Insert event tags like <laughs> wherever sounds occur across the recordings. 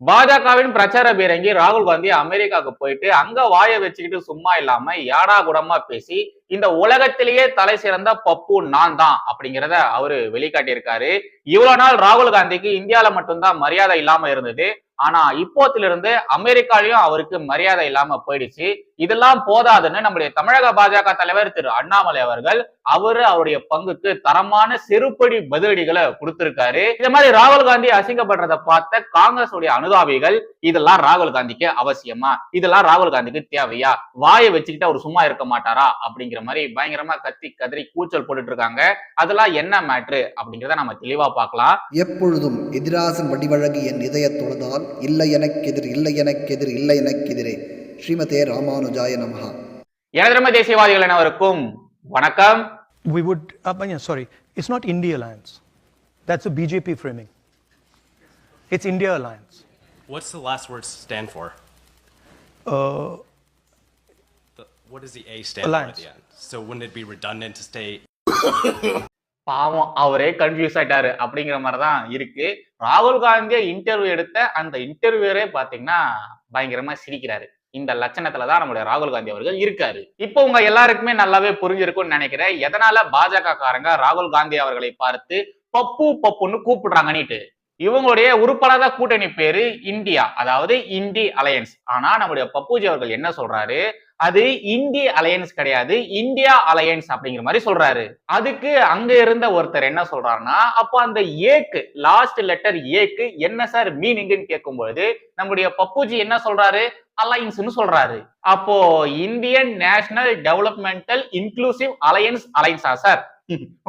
பாஜகவின் பிரச்சார பீரங்கி ராகுல் காந்தி அமெரிக்காவுக்கு போயிட்டு அங்க வாயை வச்சுக்கிட்டு சும்மா இல்லாம யாடா குடமா பேசி இந்த உலகத்திலேயே தலை சிறந்த பப்பு நான் தான் அப்படிங்கிறத அவரு வெளிக்காட்டியிருக்காரு. இவ்வளவு நாள் ராகுல் காந்திக்கு இந்தியால மட்டும்தான் மரியாதை இல்லாம இருந்தது. ஆனா இப்போத்திலிருந்து அமெரிக்காலையும் அவருக்கு மரியாதை இல்லாம போயிடுச்சு. இதெல்லாம் போதாதுன்னு நம்முடைய தமிழக பாஜக தலைவர் திரு அண்ணாமலை அவர்கள் அவரு அவருடைய பங்குக்கு தரமான செருப்படி பதிலடிகளை கொடுத்திருக்காரு. இந்த மாதிரி ராகுல் காந்தி அசிங்கப்படுறத பார்த்த காங்கிரஸ் உடைய அனுதாபிகள் இதெல்லாம் ராகுல் காந்திக்கு அவசியமா? இதெல்லாம் ராகுல் காந்திக்கு தேவையா? வாயை வச்சுக்கிட்டு அவர் சும்மா இருக்க மாட்டாரா? அப்படிங்கிற மாதிரி பயங்கரமா கத்தி கதறி கூச்சல் போட்டுட்டு இருக்காங்க அதெல்லாம் என்ன மேட்ரு அப்படிங்கிறத நம்ம தெளிவா பார்க்கலாம் எப்பொழுதும் எதிராசன் வடிவழகு என் இதயத் தொழுதால் இல்லை எனக்கெதிர் இல்லை எனக்கெதிர் இல்லை எனக்கெதிரே ஸ்ரீமதே ராமானுஜாய நமஹா எனதரம தேசியவாதிகள் அனைவருக்கும் வணக்கம் we would, uh, sorry, it's not India Alliance. That's a BJP framing. It's India Alliance. What's the last word stand for? Uh, The, what does the A stand Alliance. for at the end? So wouldn't it be redundant to பாவம் அவரே confuse ஆயிட்டாரு. அப்படிங்கிற மாதிரி தான் இருக்கு. ராகுல் காந்தியை interview எடுத்த அந்த இன்டர்வியூரே பாத்தீங்கன்னா பயங்கரமா சிரிக்கிறாரு. இந்த லட்சணத்துல தான் நம்மளுடைய ராகுல் காந்தி அவர்கள் இருக்காரு. இப்போ உங்க எல்லாருக்குமே நல்லாவே புரிஞ்சிருக்கும்னு நினைக்கிறேன். எதனால பாஜக காரங்க ராகுல் காந்தி அவர்களை பார்த்து பப்பு பப்புன்னு கூப்பிடுறாங்கன்னுட்டு? இவங்களுடைய உருப்படாத கூட்டணி பேரு இந்தியா அதாவது இண்டி அலையன்ஸ். ஆனா நம்முடைய பப்புஜி அவர்கள் என்ன சொல்றாரு? அது இந்தி அலையன்ஸ் கிடையாது இந்தியா அலையன்ஸ் அப்படிங்கிற மாதிரி சொல்றாரு. அதுக்கு அங்க இருந்த ஒருத்தர் என்ன சொல்றாருன்னா அப்போ அந்த ஏக்கு லாஸ்ட் லெட்டர் ஏக்கு என்ன சார் மீனிங்னு கேட்கும்பொழுது நம்முடைய பப்புஜி என்ன சொல்றாரு? அலையன்ஸ்னு சொல்றாரு. அப்போ Indian national developmental inclusive alliance அலையன்ஸா sir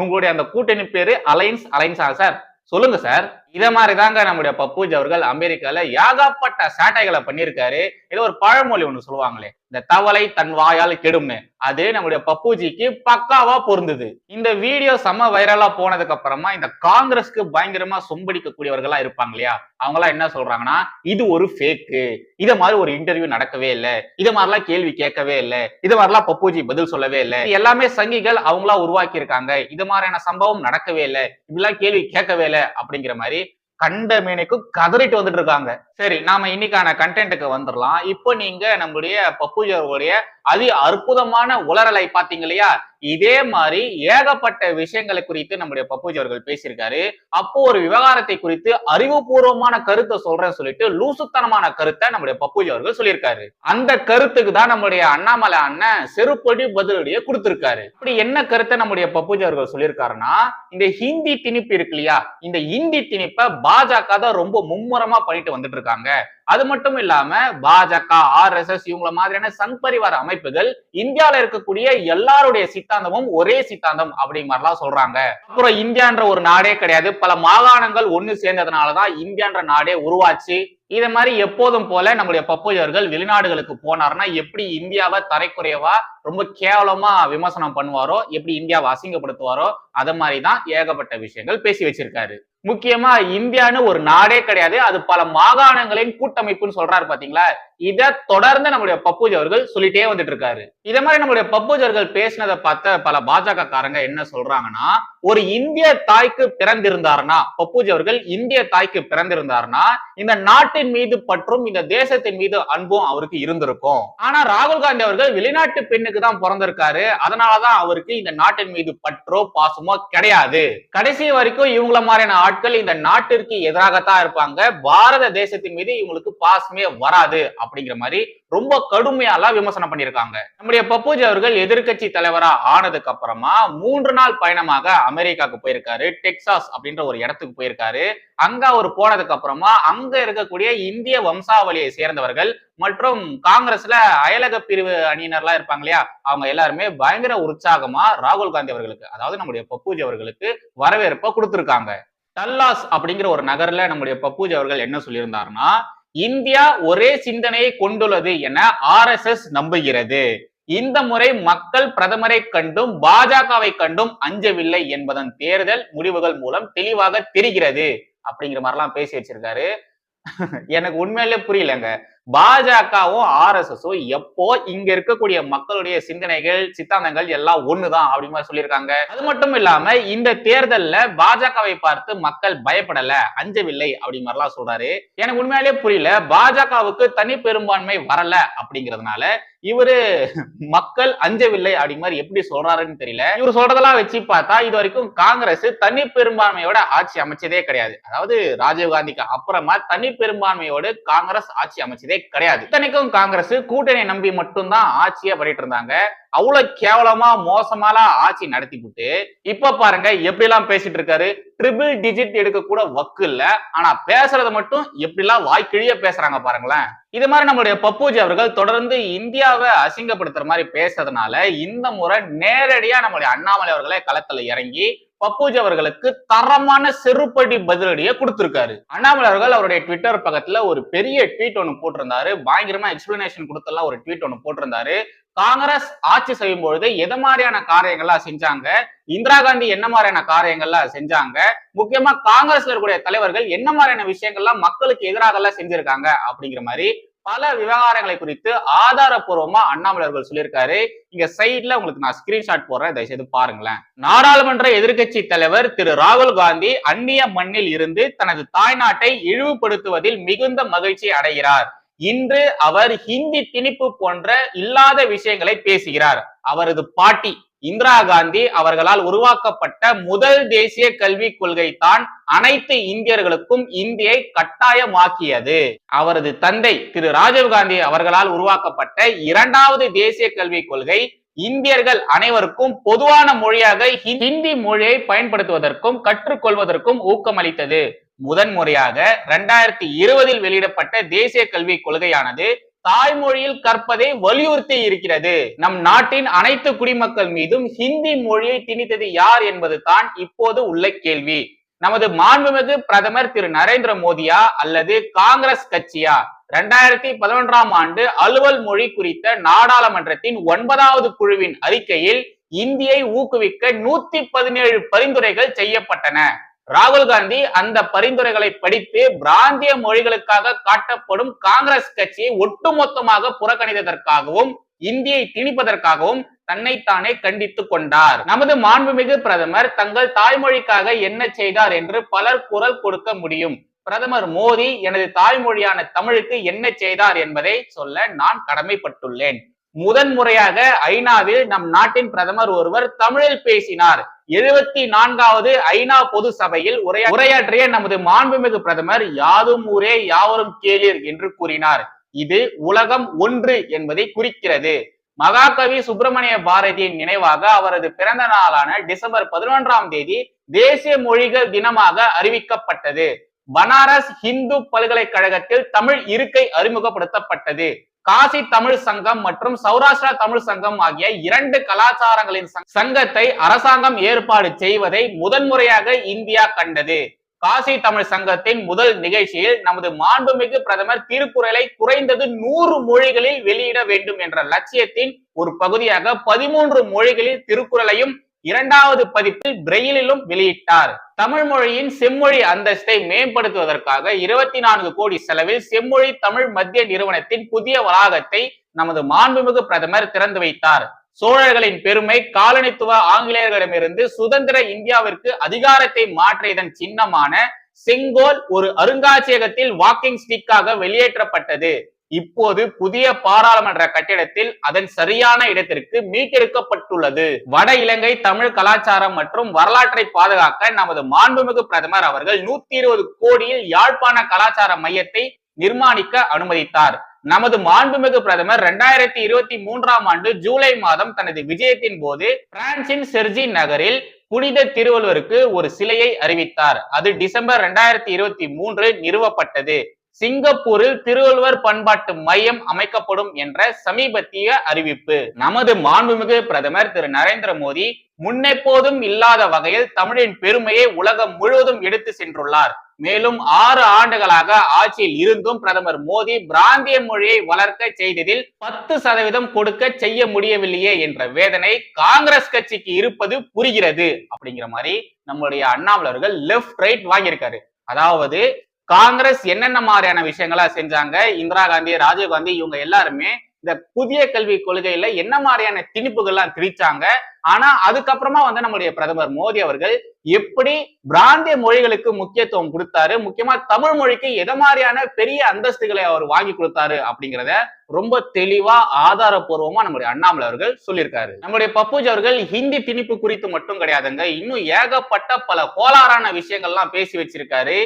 உங்களுடைய அந்த கூட்டணி பேரு அலையன்ஸ் அலையன்ஸா சார் சொல்லுங்க சார் இத மாதிரி தாங்க நம்முடைய பப்பூஜ் அவர்கள் அமெரிக்கால ஏகப்பட்ட சேட்டைகளை பண்ணியிருக்காரு. இது ஒரு பழமொழி ஒண்ணு சொல்லுவாங்களே இந்த தவளை தன் வாயால் கெடும்னு. அது நம்முடைய பப்பூஜிக்கு பக்காவா பொருந்தது. இந்த வீடியோ செம வைரலா போனதுக்கு அப்புறமா இந்த காங்கிரஸ்க்கு பயங்கரமா சொம்படிக்கக்கூடியவர்களா இருப்பாங்க இல்லையா? அவங்க எல்லாம் என்ன சொல்றாங்கன்னா இது ஒரு ஃபேக்கு இத மாதிரி ஒரு இன்டர்வியூ நடக்கவே இல்லை. இத மாதிரிலாம் கேள்வி கேட்கவே இல்லை. இது மாதிரிலாம் பப்புஜி பதில் சொல்லவே இல்லை. எல்லாமே சங்கிகள் அவங்களா உருவாக்கி இருக்காங்க இது மாதிரியான சம்பவம் நடக்கவே இல்லை. இப்படிலாம் கேள்வி கேட்கவே இல்லை அப்படிங்கிற மாதிரி கண்ட மீனுக்கும் கதறிட்டு வந்துட்டு இருக்காங்க சரி நாம இன்னைக்கான கண்டென்ட்டுக்கு வந்துடலாம். இப்போ நீங்க நம்முடைய பப்புஜர்களுடைய அதி அற்புதமான உளறலை பாத்தீங்க இல்லையா? இதே மாதிரி ஏகப்பட்ட விஷயங்களை குறித்து நம்முடைய பப்புஜி அவர்கள் பேசியிருக்காரு. அப்போ ஒரு விவகாரத்தை குறித்து அறிவுபூர்வமான கருத்தை சொல்றேன்னு சொல்லிட்டு லூசுத்தனமான கருத்தை நம்முடைய பப்புஜி அவர்கள் சொல்லியிருக்காரு. அந்த கருத்துக்கு தான் நம்முடைய அண்ணாமலை அண்ணன் செருப்படி பதிலடிய கொடுத்திருக்காரு. இப்படி என்ன கருத்தை நம்முடைய பப்புஜி அவர்கள் சொல்லியிருக்காருன்னா இந்த ஹிந்தி திணிப்பு இருக்கு இல்லையா? இந்த ஹிந்தி திணிப்பை பாஜக தான் ரொம்ப மும்முரமா பண்ணிட்டு வந்துட்டு இருக்காங்க அது மட்டும் இல்லாம பாஜக ஆர் எஸ் எஸ் இவங்கள மாதிரியான சங் பரிவார அமைப்புகள் இந்தியாவில இருக்கக்கூடிய எல்லாருடைய சித்தாந்தமும் ஒரே சித்தாந்தம் அப்படிங்கிற மாதிரிலாம் சொல்றாங்க. அப்புறம் இந்தியான்ற ஒரு நாடே கிடையாது. பல மாகாணங்கள் ஒண்ணு சேர்ந்ததுனாலதான் இந்தியான்ற நாடே உருவாச்சு. இதை மாதிரி எப்போதும் போல நம்முடைய பப்புஜி வெளிநாடுகளுக்கு போனார்னா எப்படி இந்தியாவை தரைக்குறைவா ரொம்ப கேவலமா விமர்சனம் பண்ணுவாரோ எப்படி இந்தியாவை அசிங்கப்படுத்துவாரோ அதை மாதிரி தான் ஏகப்பட்ட விஷயங்கள் பேசி வச்சிருக்காரு. முக்கியமா இந்தியான்னு ஒரு நாடே கிடையாது. அது பல மாகாணங்களின் கூட்டமைப்புன்னு சொல்றாரு பாத்தீங்களா? இத தொடர்ந்து நம்முடைய பப்புஜி அவர்கள் சொல்லிட்டே வந்துட்டு இருக்காரு இத மாதிரி நம்முடைய பப்புஜ் அவர்கள் பேசினதை பார்த்த பல பாஜக காரங்க என்ன சொல்றாங்கன்னா ஒரு இந்திய தாய்க்கு பிறந்திருந்தாருன்னா பப்புஜி அவர்கள் இந்திய தாய்க்கு பிறந்திருந்தாருன்னா இந்த நாட்டின் மீது பற்றும் இந்த தேசத்தின் மீது அன்பும் அவருக்கு இருந்திருக்கும். ஆனா ராகுல் காந்தி அவர்கள் வெளிநாட்டு பெண்ணுக்கு தான் பிறந்திருக்காரு. அதனாலதான் அவருக்கு இந்த நாட்டின் மீது பற்றோ பாசமோ கிடையாது. கடைசி வரைக்கும் இவங்கள மாதிரியான ஆட்கள் இந்த நாட்டிற்கு எதிராகத்தான் இருப்பாங்க. பாரத தேசத்தின் மீது இவங்களுக்கு பாசமே வராது. அப்படிங்கிற மாதிரி ரொம்ப கடுமையாலாம் விமர்சனம் பண்ணியிருக்காங்க. நம்முடைய பப்புஜி அவர்கள் எதிர்க்கட்சி தலைவரா ஆனதுக்கு அப்புறமா மூன்று நாள் பயணமாக அமெரிக்காவுக்கு போயிருக்காரு. டெக்சாஸ் அப்படின்ற ஒரு இடத்துக்கு போயிருக்காரு. அங்க அவர் போனதுக்கு அப்புறமா அங்க இருக்கக்கூடிய இந்திய வம்சாவளியை சேர்ந்தவர்கள் மற்றும் காங்கிரஸ்ல அயலக பிரிவு அணியினர்லாம் இருப்பாங்க இல்லையா? அவங்க எல்லாருமே பயங்கர உற்சாகமா ராகுல் காந்தி அவர்களுக்கு அதாவது நம்முடைய பப்புஜி அவர்களுக்கு வரவேற்பை கொடுத்திருக்காங்க. டல்லாஸ் அப்படிங்கிற ஒரு நகர்ல நம்முடைய பப்புஜி அவர்கள் என்ன சொல்லியிருந்தாருன்னா இந்தியா ஒரே சிந்தனையை கொண்டுள்ளது என ஆர் எஸ் எஸ் நம்புகிறது. இந்த முறை மக்கள் பிரதமரை கண்டும் பாஜகவை கண்டும் அஞ்சவில்லை என்பதன் தேர்தல் முடிவுகள் மூலம் தெளிவாக தெரிகிறது. அப்படிங்கிற மாதிரிலாம் பேசி வச்சிருக்காரு. <laughs> எனக்கு உண்மையிலே புரியலங்க. பாஜகவும் ஆர்எஸ்எஸும் எப்போ இங்க இருக்கக்கூடிய மக்களுடைய சிந்தனைகள் சித்தாந்தங்கள் எல்லாம் ஒண்ணுதான் அப்படின்னு மாதிரி சொல்லியிருக்காங்க. அது மட்டும் இல்லாம இந்த தேர்தல்ல பாஜகவை பார்த்து மக்கள் பயப்படல அஞ்சவில்லை அப்படி மாதிரிலாம் சொல்றாரு. எனக்கு உண்மையாலே புரியல பாஜகவுக்கு தனி பெரும்பான்மை வரல அப்படிங்கிறதுனால இவரு மக்கள் அஞ்சவில்லை அப்படிங்கிற மாதிரி எப்படி சொல்றாருன்னு தெரியல. இவர் சொல்றதெல்லாம் வச்சு பார்த்தா இது வரைக்கும் காங்கிரஸ் தனி பெரும்பான்மையோட ஆட்சி அமைச்சதே கிடையாது. அதாவது ராஜீவ்காந்திக்கு அப்புறமா தனி பெரும்பான்மையோடு காங்கிரஸ் ஆட்சி அமைச்சதே கிடையாது. இத்தனைக்கும் காங்கிரஸ் கூட்டணி நம்பி மட்டும்தான் ஆட்சியை பண்ணிட்டு இருந்தாங்க அவ்வளவு கேவலமா மோசமாலாம் ஆட்சி நடத்தி விட்டு இப்ப பாருங்க எப்படி எல்லாம் பேசிட்டு இருக்காரு ட்ரிபிள் டிஜிட் எடுக்க கூட வக்கு இல்ல. ஆனா பேசுறத மட்டும் எப்படிலாம் வாய்க்கிழிய பேசுறாங்க பாருங்களேன். இது மாதிரி நம்மளுடைய பப்பூஜி அவர்கள் தொடர்ந்து இந்தியாவை அசிங்கப்படுத்துற மாதிரி பேசுறதுனால இந்த முறை நேரடியா நம்மளுடைய அண்ணாமலை அவர்களே களத்துல இறங்கி பப்பூஜி அவர்களுக்கு தரமான செருப்படி பதிலடியை கொடுத்திருக்காரு. அண்ணாமலை அவர்கள் அவருடைய ட்விட்டர் பக்கத்துல ஒரு பெரிய ட்வீட் ஒன்று போட்டிருந்தாரு. பயங்கரமா எக்ஸ்பிளனேஷன் கொடுத்தெல்லாம் ஒரு ட்வீட் ஒன்று போட்டிருந்தாரு. காங்கிரஸ் ஆட்சி செய்யும் பொழுது எது மாதிரியான காரியங்கள்லாம் செஞ்சாங்க? இந்திரா காந்தி என்ன மாதிரியான காரியங்கள்லாம் செஞ்சாங்க? முக்கியமா காங்கிரஸ்ல இருக்கக்கூடிய தலைவர்கள் என்ன மாதிரியான விஷயங்கள்லாம் மக்களுக்கு எதிராக எல்லாம் செஞ்சிருக்காங்க அப்படிங்கிற மாதிரி பல விவகாரங்களை குறித்து ஆதாரப்பூர்வமா அண்ணாமலர்கள் சொல்லியிருக்காரு. இங்க சைட்ல உங்களுக்கு நான் ஸ்கிரீன்ஷாட் போடுறேன். தயவுசெய்து பாருங்களேன். நாடாளுமன்ற எதிர்கட்சி தலைவர் திரு ராகுல் காந்தி அந்நிய மண்ணில் இருந்து தனது தாய்நாட்டை இழிவுபடுத்துவதில் மிகுந்த மகிழ்ச்சி அடைகிறார். இன்று அவர் ஹிந்தி திணிப்பு போன்ற இல்லாத விஷயங்களை பேசுகிறார். அவரது பாட்டி இந்திரா காந்தி அவர்களால் உருவாக்கப்பட்ட முதல் தேசிய கல்விக் கொள்கை தான் அனைத்து இந்தியர்களுக்கும் இந்தியை கட்டாயமாக்கியது. அவரது தந்தை திரு ராஜீவ்காந்தி அவர்களால் உருவாக்கப்பட்ட இரண்டாவது தேசிய கல்விக் கொள்கை இந்தியர்கள் அனைவருக்கும் பொதுவான மொழியாக ஹிந்தி மொழியை பயன்படுத்துவதற்கும் கற்றுக்கொள்வதற்கும் ஊக்கமளித்தது. முதன்முறையாக இரண்டாயிரத்தி இருபதில் வெளியிடப்பட்ட தேசிய கல்விக் கொள்கையானது தாய்மொழியில் கற்பதை வலியுறுத்தி இருக்கிறது. நம் நாட்டின் அனைத்து குடிமக்கள் மீதும் ஹிந்தி மொழியை திணித்தது யார் என்பது தான் இப்போது உள்ள கேள்வி. நமது மாண்புமிகு பிரதமர் திரு நரேந்திர மோடியா அல்லது காங்கிரஸ் கட்சியா? இரண்டாயிரத்தி பதினொன்றாம் ஆண்டு அலுவல் மொழி குறித்த நாடாளுமன்றத்தின் ஒன்பதாவது குழுவின் அறிக்கையில் இந்தியை ஊக்குவிக்க நூத்தி பதினேழு பரிந்துரைகள் செய்யப்பட்டன. ராகுல் காந்தி அந்த பரிந்துரைகளை படித்து பிராந்திய மொழிகளுக்காக காட்டப்படும் காங்கிரஸ் கட்சியை ஒட்டுமொத்தமாக புறக்கணித்ததற்காகவும் இந்தியை திணிப்பதற்காகவும் தன்னைத்தானே கண்டித்துக் கொண்டார். நமது மாண்புமிகு பிரதமர் தங்கள் தாய்மொழிக்காக என்ன செய்தார் என்று பலர் குரல் கொடுக்க முடியும். பிரதமர் மோடி எனது தாய்மொழியான தமிழுக்கு என்ன செய்தார் என்பதை சொல்ல நான் கடமைப்பட்டுள்ளேன். முதன் முறையாக ஐநாவில் நம் நாட்டின் பிரதமர் ஒருவர் தமிழில் பேசினார். எழுபத்தி நான்காவது ஐநா பொது சபையில் உரையாற்றிய நமது மாண்புமிகு பிரதமர் யாதும் ஊரே யாவரும் கேளீர் என்று கூறினார். இது உலகம் ஒன்று என்பதை குறிக்கிறது. மகாகவி சுப்பிரமணிய பாரதியின் நினைவாக அவரது பிறந்த நாளான டிசம்பர் பதினொன்றாம் தேதி தேசிய மொழிகள் தினமாக அறிவிக்கப்பட்டது. பனாரஸ் இந்து பல்கலைக்கழகத்தில் தமிழ் இருக்கை அறிமுகப்படுத்தப்பட்டது. காசி தமிழ் சங்கம் மற்றும் சௌராஷ்டிரா தமிழ் சங்கம் ஆகிய இரண்டு கலாச்சாரங்களின் சங்கத்தை அரசாங்கம் ஏற்பாடு செய்வதை முதன்முறையாக இந்தியா கண்டது. காசி தமிழ் சங்கத்தின் முதல் நிகழ்ச்சியில் நமது மாண்புமிகு பிரதமர் திருக்குறளை குறைந்தது நூறு மொழிகளில் வெளியிட வேண்டும் என்ற லட்சியத்தின் ஒரு பகுதியாக பதிமூன்று மொழிகளில் திருக்குறளையும் இரண்டாவது பதிப்பில் பிரெயிலிலும் வெளியிட்டார். தமிழ் மொழியின் செம்மொழி அந்தஸ்தை மேம்படுத்துவதற்காக இருபத்தி நான்கு கோடி செலவில் செம்மொழி தமிழ் மத்திய நிறுவனத்தின் புதிய வளாகத்தை நமது மாண்புமிகு பிரதமர் திறந்து வைத்தார். சோழர்களின் பெருமை காலனித்துவ ஆங்கிலேயர்களிடமிருந்து சுதந்திர இந்தியாவிற்கு அதிகாரத்தை மாற்றியதன் சின்னமான செங்கோல் ஒரு அருங்காட்சியகத்தில் வாக்கிங் ஸ்டிக்காக வெளியேற்றப்பட்டது. இப்போது புதிய பாராளுமன்ற கட்டிடத்தில் அதன் சரியான இடத்திற்கு மீட்டெடுக்கப்பட்டுள்ளது. வட இலங்கை தமிழ் கலாச்சாரம் மற்றும் வரலாற்றை பாதுகாக்க நமது மாண்புமிகு பிரதமர் அவர்கள் நூத்தி இருபது கோடியில் யாழ்ப்பாண கலாச்சார மையத்தை நிர்மாணிக்க அனுமதித்தார். நமது மாண்புமிகு பிரதமர் இரண்டாயிரத்தி இருபத்தி மூன்றாம் ஆண்டு ஜூலை மாதம் தனது விஜயத்தின் போது பிரான்சின் செர்ஜி நகரில் புனித திருவள்ளுவருக்கு ஒரு சிலையை அறிவித்தார். அது டிசம்பர் இரண்டாயிரத்தி இருபத்தி மூன்று நிறுவப்பட்டது. சிங்கப்பூரில் திருவள்ளுவர் பண்பாட்டு மையம் அமைக்கப்படும் என்ற சமீபத்திய அறிவிப்பு. நமது மாண்புமிகு பிரதமர் திரு நரேந்திர மோடி முன்னெப்போதும் இல்லாத வகையில் தமிழின் பெருமையை உலகம் முழுவதும் எடுத்து சென்றுள்ளார். மேலும் ஆறு ஆண்டுகளாக ஆட்சியில் இருந்தும் பிரதமர் மோடி பிராந்திய மொழியை வளர்க்க செய்ததில் பத்து சதவீதம் கொடுக்க செய்ய முடியவில்லையே என்ற வேதனை காங்கிரஸ் கட்சிக்கு இருப்பது புரிகிறது. அப்படிங்கிற மாதிரி நம்மளுடைய அண்ணாமலர்கள் லெப்ட் லெஃப்ட் ரைட் வாங்கியிருக்காரு. அதாவது காங்கிரஸ் என்னென்ன மாதிரியான விஷயங்களா செஞ்சாங்க? இந்திரா காந்தி ராஜீவ் காந்தி இவங்க எல்லாருமே இந்த புதிய கல்வி கொள்கையில என்ன மாதிரியான திணிப்புகள்லாம் திணிச்சாங்க? ஆனா அதுக்கப்புறமா வந்து நம்முடைய பிரதமர் மோடி அவர்கள் எப்படி பிராந்திய மொழிகளுக்கு முக்கியத்துவம் கொடுத்தாரு? முக்கியமா தமிழ் மொழிக்கு எத மாதிரியான பெரிய அந்தஸ்துகளை அவர் வாங்கி கொடுத்தாரு அப்படிங்கிறத ரொம்ப தெளிவா ஆதாரபூர்வமா நம்முடைய அண்ணாமலை அவர்கள் சொல்லியிருக்காரு. நம்முடைய பப்புஜ் அவர்கள் ஹிந்தி திணிப்பு குறித்து மட்டும் கிடையாதுங்க இன்னும் ஏகப்பட்ட பல கோளாறான விஷயங்கள்லாம் பேசி வச்சிருக்காரு.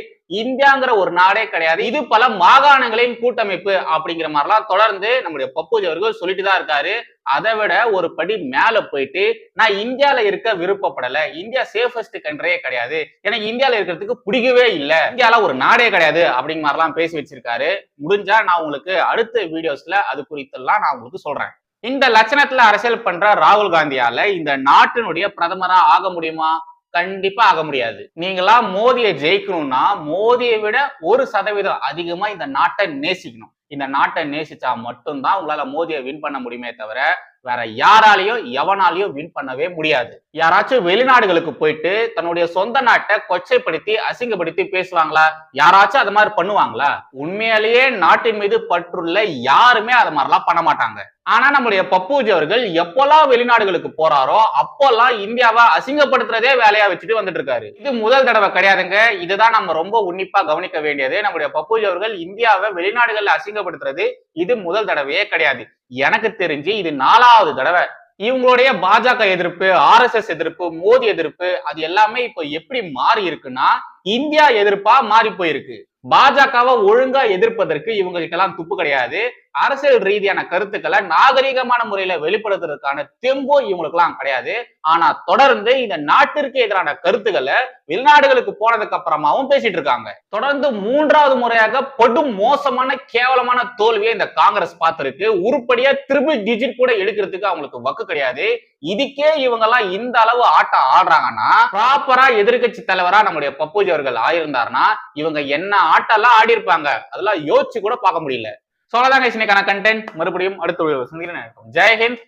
இந்தியாங்கிற ஒரு நாடே கிடையாது இது பல மாகாணங்களின் கூட்டமைப்பு அப்படிங்கிற மாதிரிலாம் தொடர்ந்து நம்முடைய பப்புஜ் அவர்கள் சொல்லிட்டு தான் இருக்காரு. அதை விட ஒரு படி மேல போயிட்டு நான் இந்தியால இருக்க விருப்பப்படல. இந்தியா சேஃபஸ்ட் கண்ட்ரியே கிடையாது. எனக்கு இந்தியால இருக்கிறதுக்கு பிடிக்கவே இல்லை. இந்தியால ஒரு நாடே கிடையாது அப்படிங்கிற மாதிரிலாம் பேசி வச்சிருக்காரு. முடிஞ்சா நான் உங்களுக்கு அடுத்த வீடியோஸ்ல அது குறித்தெல்லாம் நான் உங்களுக்கு சொல்றேன். இந்த லட்சணத்துல அரசியல் பண்ற ராகுல் காந்தியால இந்த நாட்டினுடைய பிரதமரா ஆக முடியுமா? கண்டிப்பா ஆக முடியாது. நீங்களா மோதியை ஜெயிக்கணும்னா மோதியை விட ஒரு சதவீதம் அதிகமா இந்த நாட்டை நேசிக்கணும். இந்த நாட்டை நேசிச்சா மட்டும்தான் உங்களால மோதியை வின் பண்ண முடியுமே தவிர வேற யாராலையும் எவனாலையும் வின் பண்ணவே முடியாது. யாராச்சும் வெளிநாடுகளுக்கு போயிட்டு தன்னுடைய சொந்த நாட்டை கொச்சைப்படுத்தி அசிங்கப்படுத்தி பேசுவாங்களா? யாராச்சும் அது மாதிரி பண்ணுவாங்களா? உண்மையிலேயே நாட்டின் மீது பற்றுள்ள யாருமே அது மாதிரிலாம் பண்ண மாட்டாங்க. ஆனா நம்முடைய பப்பூஜி அவர்கள் எப்போல்லாம் வெளிநாடுகளுக்கு போறாரோ அப்போல்லாம் இந்தியாவை அசிங்கப்படுத்துறதே வேலையா வச்சுட்டு வந்துட்டு இருக்காரு. இது முதல் தடவை கிடையாதுங்க. இதுதான் நம்ம ரொம்ப உன்னிப்பா கவனிக்க வேண்டியது. நம்முடைய பப்பூஜி அவர்கள் இந்தியாவை வெளிநாடுகள்ல அசிங்கப்படுத்துறது இது முதல் தடவையே கிடையாது. எனக்கு தெரிஞ்சு இது நாலாவது தடவை. இவங்களுடைய பாஜக எதிர்ப்பு ஆர்எஸ்எஸ் எதிர்ப்பு மோடி எதிர்ப்பு அது எல்லாமே இப்போ எப்படி மாறி இருக்குன்னா இந்தியா எதிர்ப்பா மாறி போயிருக்கு. பாஜகவை ஒழுங்கா எதிர்ப்பதற்கு இவங்களுக்கெல்லாம் துப்பு கிடையாது. அரசியல் ரீதியான கருத்துக்களை நாகரிகமான முறையில வெளிப்படுத்துறதுக்கான தெம்போ இவங்களுக்கெல்லாம் கிடையாது. ஆனா தொடர்ந்து இந்த நாட்டிற்கு எதிரான கருத்துக்களை வெளிநாடுகளுக்கு போனதுக்கு அப்புறமாவும் பேசிட்டு இருக்காங்க. தொடர்ந்து மூன்றாவது முறையாக படும் மோசமான கேவலமான தோல்வியை இந்த காங்கிரஸ் பார்த்திருக்கு. உருப்படியா திரும்ப டிஜிட் கூட எடுக்கிறதுக்கு அவங்களுக்கு வக்கு கிடையாது. இதுக்கே இவங்க எல்லாம் இந்த அளவு ஆட்டம் ஆடுறாங்கன்னா ப்ராப்பரா எதிர்க்கட்சி தலைவரா நம்முடைய பப்பூஜி அவர்கள் ஆயிருந்தாருன்னா இவங்க என்ன ஆட்டெல்லாம் ஆடி இருப்பாங்க அதெல்லாம் யோசிச்சு கூட பார்க்க முடியல. சொல்லதாங்க இன்னைக்கான கண்டென்ட் மறுபடியும் அடுத்த சந்திக்கிறேன். ஜெய்ஹிந்த்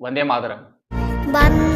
வந்தே மாதரம். வந்த